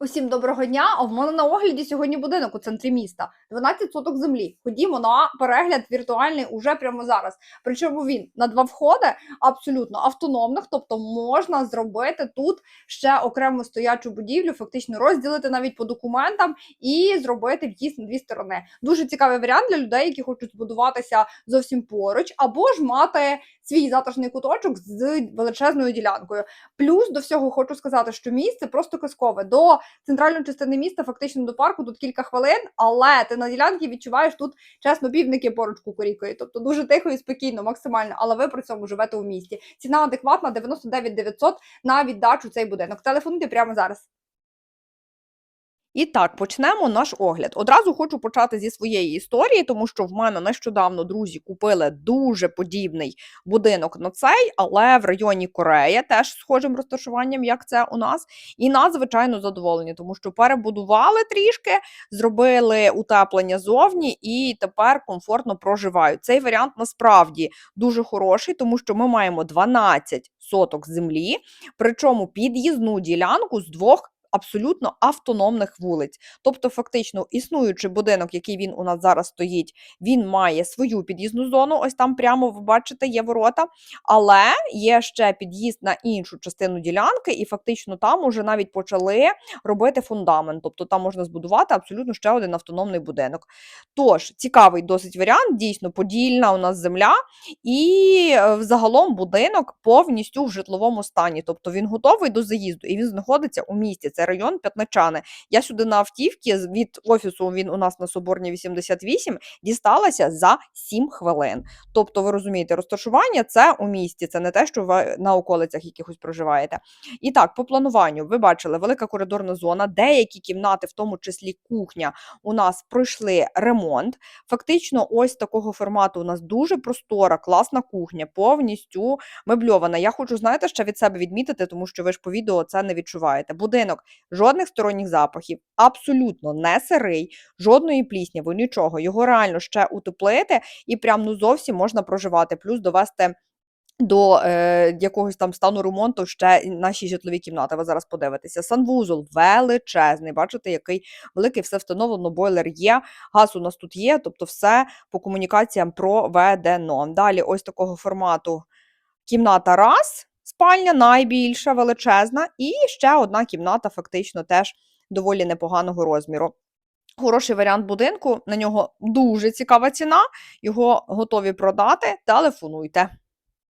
Усім доброго дня! А в мене на огляді сьогодні будинок у центрі міста. 12 соток землі. Ходімо на перегляд віртуальний уже прямо зараз. Причому він на два входи абсолютно автономних, тобто можна зробити тут ще окрему стоячу будівлю, фактично розділити навіть по документам і зробити в'їзд на дві сторони. Дуже цікавий варіант для людей, які хочуть збудуватися зовсім поруч, або ж мати свій затишний куточок з величезною ділянкою. Плюс до всього хочу сказати, що місце просто казкове. До центральної частини міста, фактично до парку, тут кілька хвилин, але ти на ділянці відчуваєш тут чесно півники поруч кукурікою. Тобто дуже тихо і спокійно, максимально. Але ви при цьому живете у місті. Ціна адекватна 99 900 на віддачу цей будинок. Телефонуйте прямо зараз. І так, почнемо наш огляд. Одразу хочу почати зі своєї історії, тому що в мене нещодавно друзі купили дуже подібний будинок на цей, але в районі Корея, теж схожим розташуванням, як це у нас. І надзвичайно задоволені, тому що перебудували трішки, зробили утеплення зовні і тепер комфортно проживають. Цей варіант насправді дуже хороший, тому що ми маємо 12 соток землі, причому під'їзну ділянку з двох абсолютно автономних вулиць. Тобто, фактично, існуючий будинок, який він у нас зараз стоїть, він має свою під'їзну зону. Ось там прямо ви бачите, є ворота, але є ще під'їзд на іншу частину ділянки, і фактично там уже навіть почали робити фундамент. Тобто там можна збудувати абсолютно ще один автономний будинок. Тож, цікавий досить варіант, дійсно подільна у нас земля, і е, взагалом будинок повністю в житловому стані. Тобто він готовий до заїзду і він знаходиться у місті. Це район П'ятначани. Я сюди на автівці від офісу, він у нас на Соборній 88, дісталася за 7 хвилин. Тобто, ви розумієте, розташування це у місті, це не те, що ви на околицях якихось проживаєте. І так, по плануванню, ви бачили, велика коридорна зона, деякі кімнати, в тому числі кухня, у нас пройшли ремонт. Фактично, ось такого формату у нас дуже простора, класна кухня, повністю мебльована. Я хочу, знаєте, ще від себе відмітити, тому що ви ж по відео це не відчуваєте. Будинок, жодних сторонніх запахів, абсолютно не сирий, жодної плісняви, нічого. Його реально ще утеплити і прям ну зовсім можна проживати, плюс довести. До е, якогось там стану ремонту ще наші житлові кімнати. Ви зараз подивитеся. Санвузол величезний. Бачите, який великий, все встановлено, бойлер є, газ у нас тут є, тобто все по комунікаціям проведено. Далі, ось такого формату кімната раз, спальня найбільша, величезна, і ще одна кімната, фактично теж доволі непоганого розміру. Хороший варіант будинку, на нього дуже цікава ціна. Його готові продати. Телефонуйте.